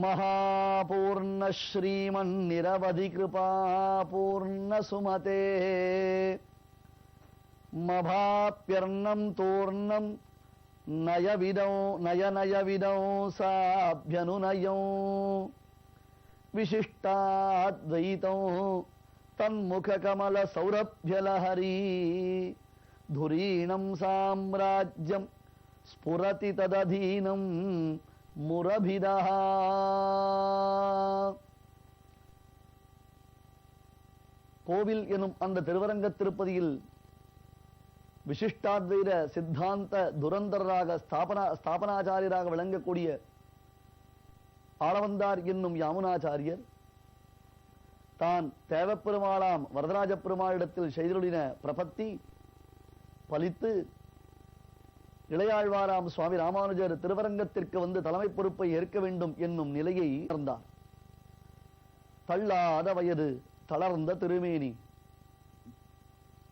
మహాపూర్ణశ్రీమన్నిరవధి కృపాపూర్ణసుమతే మభాప్యర్ణం తూర్ణం నయవిదం నయనయవిదం సాభ్యనునయం. విశిష్టాద్వైతం తన్ముఖకమల సౌరభ్యలహరీ ధురీణం సామ్రాజ్యం స్ఫురతి తదధీనం முரபிதா கோவில் எனும் அந்த திருவரங்க திருப்பதியில் விசிஷ்டாத்வைத சித்தாந்த துரந்தராக ஸ்தாபனா ஸ்தாபனாச்சாரியராக விளங்கக்கூடிய ஆளவந்தார் என்னும் யாமுனாச்சாரியர் தான் தேவப்பெருமாளாம் வரதராஜ பெருமாளிடத்தில் செய்தொழின பிரபத்தி பலித்து இளையாழ்வாராம் சுவாமி ராமானுஜர் திருவரங்கத்திற்கு வந்து தலைமை பொறுப்பை ஏற்க வேண்டும் என்னும் நிலையை உணர்ந்தார். தள்ளாத வயது தளர்ந்த திருமேனி.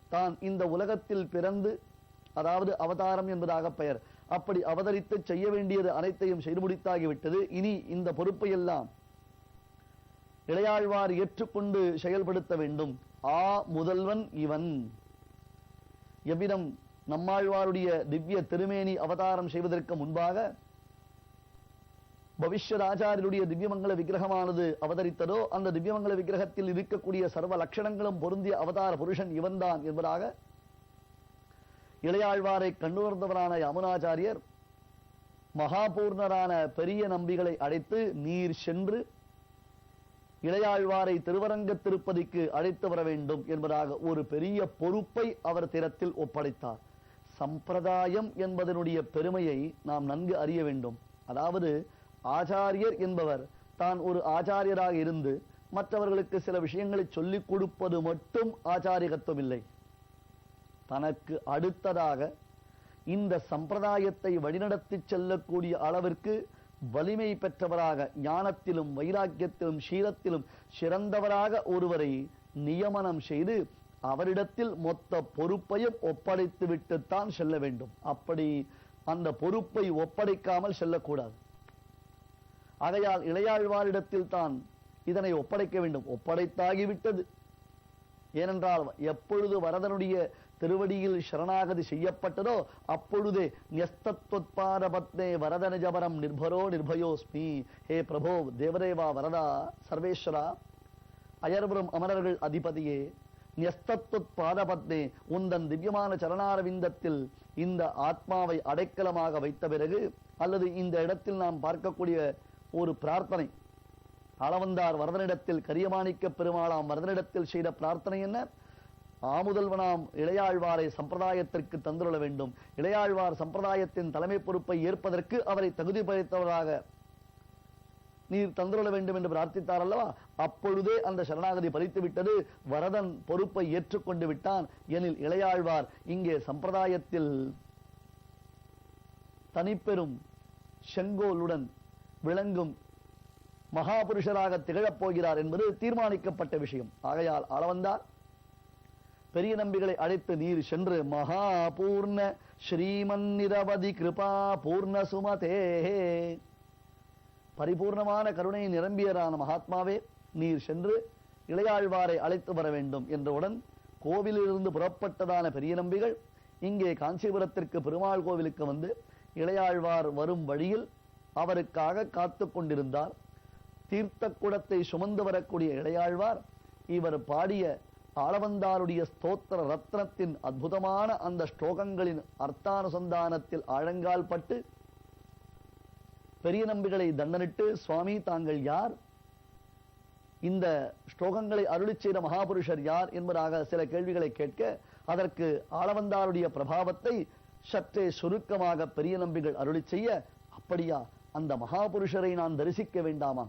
தான் இந்த உலகத்தில் பிறந்து அதாவது அவதாரம் என்பதாக பெயர். அப்படி அவதரித்து செய்ய வேண்டியது அனைத்தையும் செய்து முடித்தாகிவிட்டது. இனி இந்த பொறுப்பை எல்லாம் இளையாழ்வார் ஏற்றுக்கொண்டு செயல்படுத்த வேண்டும். ஆ முதல்வன் இவன். எவ்விதம் நம்மாழ்வாருடைய திவ்ய திருமேனி அவதாரம் செய்வதற்கு முன்பாக பவிஷ்யத் திவ்யமங்கல விக்கிரகமானது அவதரித்ததோ அந்த திவ்யமங்கல விக்கிரகத்தில் இருக்கக்கூடிய சர்வ லட்சணங்களும் பொருந்திய அவதார புருஷன் இவன்தான் என்பதாக இளையாழ்வாரை கண்டுணர்ந்தவரான யமுனாச்சாரியர் மகாபூர்ணரான பெரிய நம்பிகளை அழைத்து நீர் சென்று இளையாழ்வாரை திருவரங்க திருப்பதிக்கு அழைத்து வர வேண்டும் என்பதாக ஒரு பெரிய பொறுப்பை அவர் திறத்தில் ஒப்படைத்தார். சம்பிரதாயம் என்பதனுடைய பெருமையை நாம் நன்கு அறிய வேண்டும். அதாவது ஆச்சாரியர் என்பவர் தான் ஒரு ஆச்சாரியராக இருந்து மற்றவர்களுக்கு சில விஷயங்களை சொல்லிக் கொடுப்பது மட்டும் ஆச்சாரியகத்துவம் இல்லை. தனக்கு அடுத்ததாக இந்த சம்பிரதாயத்தை வழிநடத்தி செல்லக்கூடிய அளவிற்கு வலிமை பெற்றவராக ஞானத்திலும் வைராக்கியத்திலும் சீலத்திலும் சிறந்தவராக ஒருவரை நியமனம் செய்து அவரிடத்தில் மொத்த பொறுப்பையும் ஒப்படைத்து விட்டுத்தான் செல்ல வேண்டும். அப்படி அந்த பொறுப்பை ஒப்படைக்காமல் செல்லக்கூடாது. ஆகையால் இளையாழ்வாரிடத்தில் தான் இதனை ஒப்படைக்க வேண்டும். ஒப்படைத்தாகிவிட்டது. ஏனென்றால் எப்பொழுது வரதனுடைய திருவடியில் சரணாகதி செய்யப்பட்டதோ அப்பொழுதே நியஸ்தத்வத்பாத பத்னே வரத நிர்பரோ நிர்பயோஸ்மி. ஹே பிரபோ தேவதேவா வரதா சர்வேஸ்வரா அயர்வரும் அமரர்கள் அதிபதியே நியஸ்தத்வத் பாதபத்னே உந்தன் திவ்யமான சரணாரவிந்தத்தில் இந்த ஆத்மாவை அடைக்கலமாக வைத்த பிறகு அல்லது இந்த இடத்தில் நாம் பார்க்கக்கூடிய ஒரு பிரார்த்தனை. அளவந்தார் வரதனிடத்தில் கரியமாணிக்க பெருமாளாம் வரதனிடத்தில் செய்த பிரார்த்தனை என்ன? ஆமுதல்வனாம் இளையாழ்வாரை சம்பிரதாயத்திற்கு தந்துள்ள வேண்டும். இளையாழ்வார் சம்பிரதாயத்தின் தலைமை பொறுப்பை ஏற்பதற்கு அவரை தகுதி படைத்தவராக நீர் தந்துள்ள வேண்டும் என்று பிரார்த்தித்தார் அல்லவா அப்பொழுதே அந்த சரணாகதி பறித்து விட்டது வரதன் பொறுப்பை ஏற்றுக்கொண்டு விட்டான். எனில் இளையாழ்வார் இங்கே சம்பிரதாயத்தில் தனிப்பெரும் செங்கோலுடன் விளங்கும் மகாபுருஷராக திகழப் போகிறார் என்பது தீர்மானிக்கப்பட்ட விஷயம். ஆகையால் அளவந்தார் பெரிய நம்பிகளை அழைத்து நீர் சென்று மகாபூர்ண ஸ்ரீமன் நிரவதி கிருபா பூர்ண சுமதே. பரிபூர்ணமான கருணை நிரம்பியரான மகாத்மாவே நீர் சென்று இளையாழ்வாரை அழைத்து வர வேண்டும் என்றவுடன் கோவிலிலிருந்து புறப்பட்டதான பெரிய நம்பிகள் இங்கே காஞ்சிபுரத்திற்கு பெருமாள் கோவிலுக்கு வந்து இளையாழ்வார் வரும் வழியில் அவருக்காக காத்து கொண்டிருந்தார். தீர்த்த குடத்தை சுமந்து வரக்கூடிய இளையாழ்வார் இவர் பாடிய ஆளவந்தாருடைய ஸ்தோத்திர ரத்னத்தின் அற்புதமான அந்த ஸ்லோகங்களின் அர்த்தானுசந்தானத்தில் ஆழங்கால் பட்டு பெரிய நம்பிகளை தண்டனிட்டு சுவாமி தாங்கள் யார்? இந்த ஸ்லோகங்களை அருளி செய்த மகாபுருஷர் யார் என்பதாக சில கேள்விகளை கேட்க அதற்கு ஆளவந்தாருடைய பிரபாவத்தை சற்றே சுருக்கமாக பெரிய நம்பிகள் அருளி செய்ய அப்படியா அந்த மகாபுருஷரை நான் தரிசிக்க வேண்டாமா?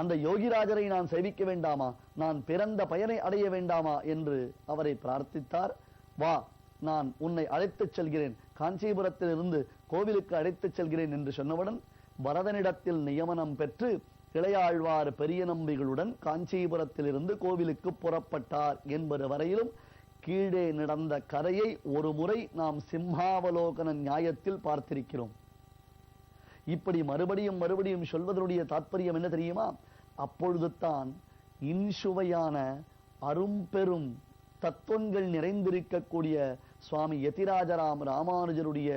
அந்த யோகிராஜரை நான் சேவிக்க வேண்டாமா? நான் பிறந்த பயனை அடைய வேண்டாமா? என்று அவரை பிரார்த்தித்தார். வா நான் உன்னை அழைத்துச் செல்கிறேன். காஞ்சிபுரத்திலிருந்து கோவிலுக்கு அழைத்துச் செல்கிறேன் என்று சொன்னவுடன் பரதனிடத்தில் நியமனம் பெற்று இளையாழ்வார் பெரிய நம்பிகளுடன் காஞ்சிபுரத்திலிருந்து கோவிலுக்கு புறப்பட்டார் என்பது வரையிலும் கீழே நடந்த கதையை ஒரு முறை நாம் சிம்ஹாவலோகன நியாயத்தில் பார்த்திருக்கிறோம். இப்படி மறுபடியும் மறுபடியும் சொல்வதனுடைய தாற்பயம் என்ன தெரியுமா? அப்பொழுது தான் இன்சுவையான அரும்பெரும் தத்துவங்கள் நிறைந்திருக்கக்கூடிய சுவாமி யதிராஜராம் ராமானுஜருடைய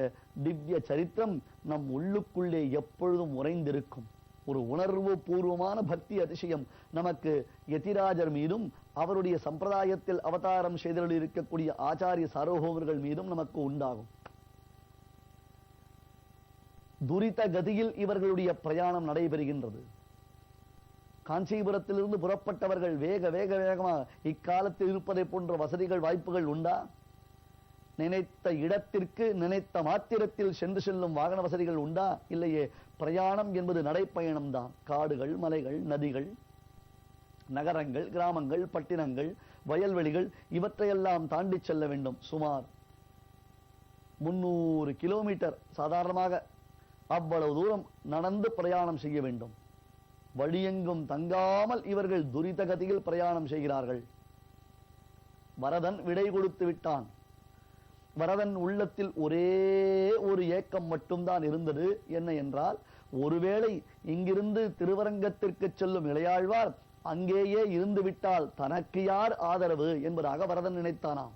திவ்ய சரித்திரம் நம் உள்ளுக்குள்ளே எப்பொழுதும் உறைந்திருக்கும். ஒரு உணர்வு பூர்வமான பக்தி அதிசயம். நமக்கு யதிராஜர் மீதும் அவருடைய சம்பிரதாயத்தில் அவதாரம் செய்தல் இருக்கக்கூடிய ஆச்சாரிய சார்வபௌமர்கள் மீதும் நமக்கு உண்டாகும். துரித கதியில் இவர்களுடைய பிரயாணம் நடைபெறுகின்றது. காஞ்சிபுரத்திலிருந்து புறப்பட்டவர்கள் வேக வேக வேகமாக இக்காலத்தில் இருப்பதை போன்ற வசதிகள் வாய்ப்புகள் உண்டா? நினைத்த இடத்திற்கு நினைத்த மாத்திரத்தில் சென்று செல்லும் வாகன வசதிகள் உண்டா? இல்லையே. பிரயாணம் என்பது நடைப்பயணம் தான் காடுகள் மலைகள் நதிகள் நகரங்கள் கிராமங்கள் பட்டினங்கள் வயல்வெளிகள் இவற்றையெல்லாம் தாண்டி செல்ல வேண்டும். சுமார் முன்னூறு கிலோமீட்டர். சாதாரணமாக அவ்வளவு தூரம் நடந்து பிரயாணம் செய்ய வேண்டும். வழியெங்கும் தங்காமல் இவர்கள் துரித கதியில் பிரயாணம் செய்கிறார்கள். வரதன் விடை கொடுத்து விட்டான். வரதன் உள்ளத்தில் ஒரே ஒரு ஏக்கம் மட்டும்தான் இருந்தது. என்ன என்றால் ஒருவேளை இங்கிருந்து திருவரங்கத்திற்கு செல்லும் இளையாழ்வார் அங்கேயே இருந்து விட்டால் தனக்கு யார் ஆதரவு என்பதாக வரதன் நினைத்தானாம்.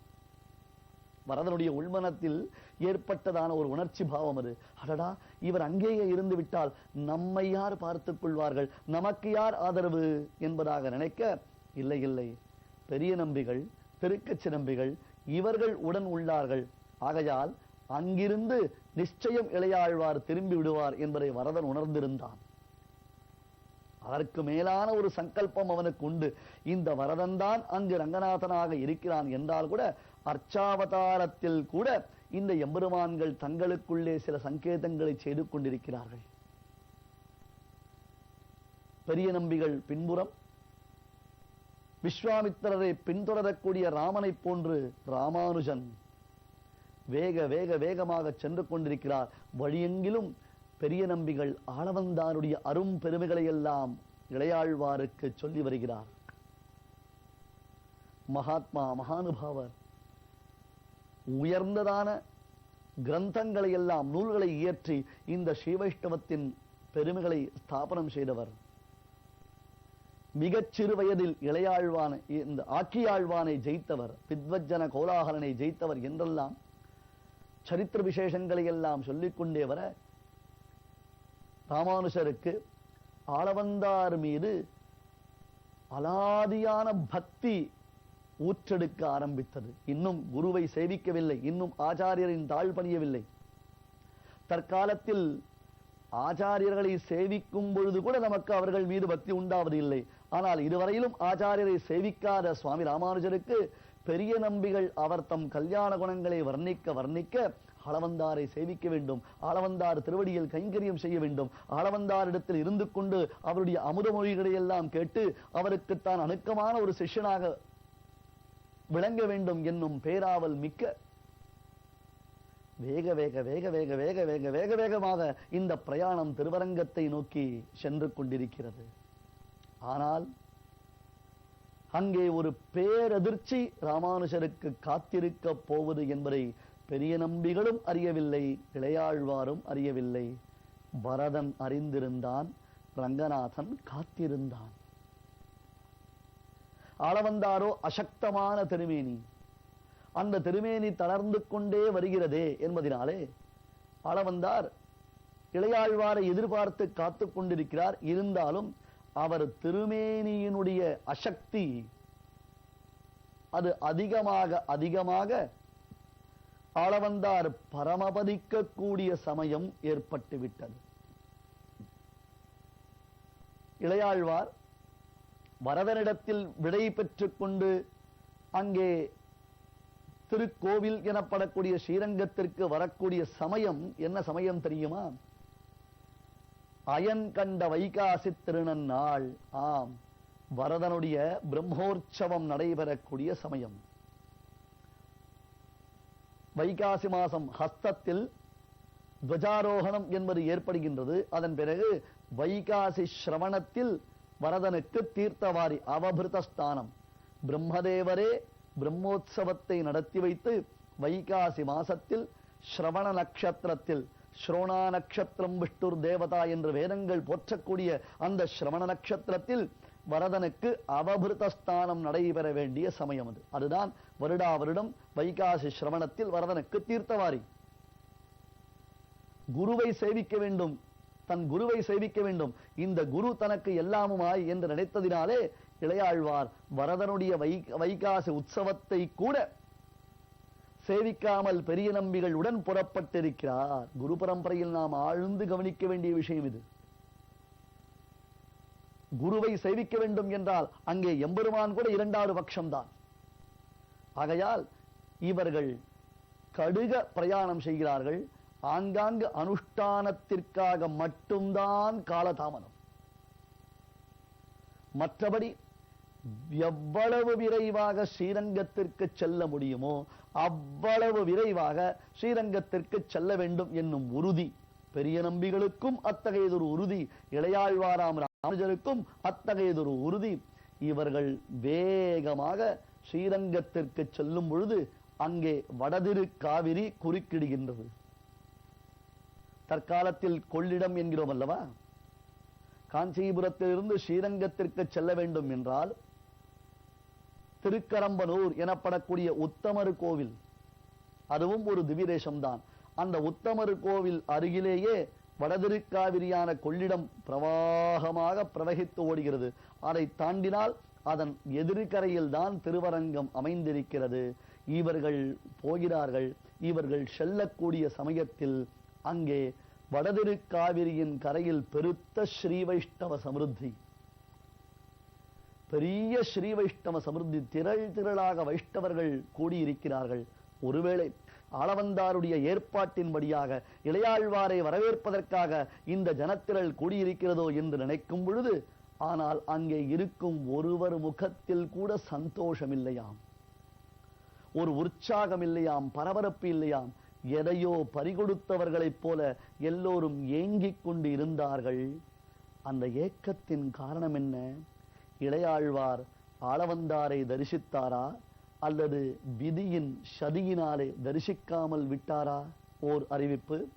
வரதனுடைய உள்மனத்தில் ஏற்பட்டதான ஒரு உணர்ச்சி பாவம் அது. அடடா இவர் அங்கேயே இருந்து விட்டால் நம்மை யார் பார்த்துக் கொள்வார்கள்? நமக்கு யார் ஆதரவு என்பதாக நினைக்க இல்லை இல்லை. பெரிய நம்பிகள் திருக்கச்சி நம்பிகள் இவர்கள் உடன் உள்ளார்கள். ஆகையால் அங்கிருந்து நிச்சயம் இளையாழ்வார் திரும்பி விடுவார் என்பதை வரதன் உணர்ந்திருந்தான். அதற்கு மேலான ஒரு சங்கல்பம் அவனுக்கு உண்டு. இந்த வரதன் தான் அங்கு ரங்கநாதனாக இருக்கிறான் என்றால் கூட அர்ச்சாவதாரத்தில் கூட இந்த எம்பெருமான்கள் தங்களுக்குள்ளே சில சங்கேதங்களை செய்து கொண்டிருக்கிறார்கள். பெரிய நம்பிகள் பின்புறம் விஸ்வாமித்திரரை பின்தொடரக்கூடிய ராமனைப் போன்று ராமானுஜன் வேக வேக வேகமாக சென்று கொண்டிருக்கிறார். வழியெங்கிலும் பெரிய நம்பிகள் ஆளவந்தானுடைய அரும் பெருமைகளை எல்லாம் இளையாழ்வாருக்கு சொல்லி வருகிறார். மகாத்மா மகானுபாவர் உயர்ந்ததான கிரந்தங்களை எல்லாம் நூல்களை இயற்றி இந்த ஸ்ரீவைஷ்ணவத்தின் பெருமைகளை ஸ்தாபனம் செய்தவர். மிகச் சிறு வயதில் இளையாழ்வான இந்த ஆக்கியாழ்வானை ஜெயித்தவர் வித்வஜன கோலாகலனை ஜெயித்தவர் என்றெல்லாம் சரித்திர விசேஷங்களை எல்லாம் சொல்லிக்கொண்டே வர ராமானுஷருக்கு ஆளவந்தார் மீது அலாதியான பக்தி ஊற்றெடுக்க ஆரம்பித்தது. இன்னும் குருவை சேவிக்கவில்லை. இன்னும் ஆச்சாரியரின் தாழ் பணியவில்லை. தற்காலத்தில் ஆச்சாரியர்களை சேவிக்கும் பொழுது கூட நமக்கு அவர்கள் மீது பக்தி உண்டாவது இல்லை. ஆனால் இதுவரையிலும் ஆச்சாரியரை சேவிக்காத சுவாமி ராமானுஜருக்கு பெரிய நம்பிகள் அவர் தம் கல்யாண குணங்களை வர்ணிக்க வர்ணிக்க ஆளவந்தாரை சேவிக்க வேண்டும். ஆளவந்தார் திருவடியில் கைங்கரியம் செய்ய வேண்டும். ஆளவந்தாரிடத்தில் இருந்து கொண்டு அவருடைய அமுத மொழிகளை எல்லாம் கேட்டு அவருக்கு தான் அணுக்கமான ஒரு சிஷ்யனாக விளங்க வேண்டும் என்னும் பேராவல் மிக்க வேக வேக வேக வேக வேக வேக வேக வேகமாக இந்த பிரயாணம் திருவரங்கத்தை நோக்கி சென்று கொண்டிருக்கிறது. ஆனால் அங்கே ஒரு பேரதிர்ச்சி ராமானுஜருக்கு காத்திருக்க போவது என்பதை பெரிய நம்பிகளும் அறியவில்லை இளையாழ்வாரும் அறியவில்லை. பரதன் அறிந்திருந்தான் ரங்கநாதன் காத்திருந்தான். ஆளவந்தாரோ அசக்தமான திருமேனி? அந்த திருமேனி தளர்ந்து கொண்டே வருகிறதே என்பதினாலே ஆளவந்தார் இளையாழ்வாரை எதிர்பார்த்து காத்து கொண்டிருக்கிறார். இருந்தாலும் அவர் திருமேனியினுடைய அசக்தி அது அதிகமாக அதிகமாக ஆளவந்தார் பரமபதிக்கக்கூடிய சமயம் ஏற்பட்டு விட்டது இளையாழ்வார் வரதனிடத்தில் விடை பெற்றுக் கொண்டு அங்கே திருக்கோவில் எனப்படக்கூடிய ஸ்ரீரங்கத்திற்கு வரக்கூடிய சமயம் என்ன சமயம் தெரியுமா? அயன் கண்ட வைகாசி திருநன்னாள் ஆம். வரதனுடைய பிரம்மோற்சவம் நடைபெறக்கூடிய சமயம். வைகாசி மாசம் ஹஸ்தத்தில் துவஜாரோகணம் என்பது ஏற்படுகின்றது. அதன் பிறகு வைகாசி சிரவணத்தில் வரதனுக்கு தீர்த்தவாரி அவபிருத ஸ்தானம் பிரம்மதேவரே பிரம்மோத்சவத்தை நடத்தி வைத்து வைகாசி மாசத்தில் ஸ்ரவண நட்சத்திரத்தில் ஸ்ரோணா நட்சத்திரம் விஷ்ணுர் தேவதா என்று வேதங்கள் போற்றக்கூடிய அந்த ஸ்ரவண நட்சத்திரத்தில் வரதனுக்கு அவபிருதஸ்தானம் நடைபெற வேண்டிய சமயம் அது. அதுதான் வருடா வருடம் வைகாசி சிரவணத்தில் வரதனுக்கு தீர்த்தவாரி. குருவை சேவிக்க வேண்டும். தன் குருவை சேவிக்க வேண்டும். இந்த குரு தனக்கு எல்லாமுமாய் என்று நினைத்ததினாலே இளையாழ்வார் வரதனுடைய வை வைகாசி உற்சவத்தை கூட சேவிக்காமல் பெரிய நம்பிகள் உடன் புறப்பட்டிருக்கிறார். குரு பரம்பரையில் நாம் ஆழ்ந்து கவனிக்க வேண்டிய விஷயம் இது. குருவை சேவிக்க வேண்டும் என்றால் அங்கே எம்பெருமான் கூட இரண்டாவது பட்சம்தான். ஆகையால் இவர்கள் கடுக பிரயாணம் செய்கிறார்கள். ஆங்காங்கு அனுஷ்டானத்திற்காக மட்டும்தான் காலதாமதம். மற்றபடி எவ்வளவு விரைவாக ஸ்ரீரங்கத்திற்கு செல்ல முடியுமோ அவ்வளவு விரைவாக ஸ்ரீரங்கத்திற்கு செல்ல வேண்டும் என்னும் உறுதி பெரிய நம்பிகளுக்கும் அத்தகையதொரு உறுதி இளையாழ்வாராம் ராமஜருக்கும் அத்தகையதொரு உறுதி இவர்கள் வேகமாக ஸ்ரீரங்கத்திற்கு செல்லும் பொழுது அங்கே வடதிரு காவிரி குறுக்கிடுகின்றது. தற்காலத்தில் கொள்ளிடம் என்கிறோம் அல்லவா? காஞ்சிபுரத்திலிருந்து ஸ்ரீரங்கத்திற்கு செல்ல வேண்டும் என்றால் திருக்கரம்பனூர் எனப்படக்கூடிய உத்தமர் கோவில் அதுவும் ஒரு திவிதேசம்தான் அந்த உத்தமர் கோவில் அருகிலேயே வடதிருக்காவிரியான கொள்ளிடம் பிரவாகமாக பிரவகித்து ஓடுகிறது. அதை தாண்டினால் அதன் எதிர்கரையில் தான் திருவரங்கம் அமைந்திருக்கிறது. இவர்கள் போகிறார்கள். இவர்கள் செல்லக்கூடிய சமயத்தில் அங்கே வடதிருக்காவிரியின் கரையில் பெருத்த ஸ்ரீ வைஷ்ணவ சமிருத்தி. பெரிய ஸ்ரீ வைஷ்ணவ சமிருத்தி திரள் திரளாக வைஷ்ணவர்கள் கூடியிருக்கிறார்கள். ஒருவேளை ஆளவந்தாருடைய ஏற்பாட்டின்படியாக இளையாழ்வாரை வரவேற்பதற்காக இந்த ஜனத்திரள் கூடியிருக்கிறதோ என்று நினைக்கும் பொழுது ஆனால் அங்கே இருக்கும் ஒருவர் முகத்தில் கூட சந்தோஷம் இல்லையாம் ஒரு உற்சாகம் இல்லையாம் பரபரப்பு இல்லையாம். எதையோ பறிகொடுத்தவர்களைப் போல எல்லோரும் ஏங்கிக் கொண்டு இருந்தார்கள் அந்த ஏக்கத்தின் காரணம் என்ன? இளையாழ்வார் ஆளவந்தாரை தரிசித்தாரா? அல்லது விதியின் சதியினாலே தரிசிக்காமல் விட்டாரா? ஓர் அறிவிப்பு.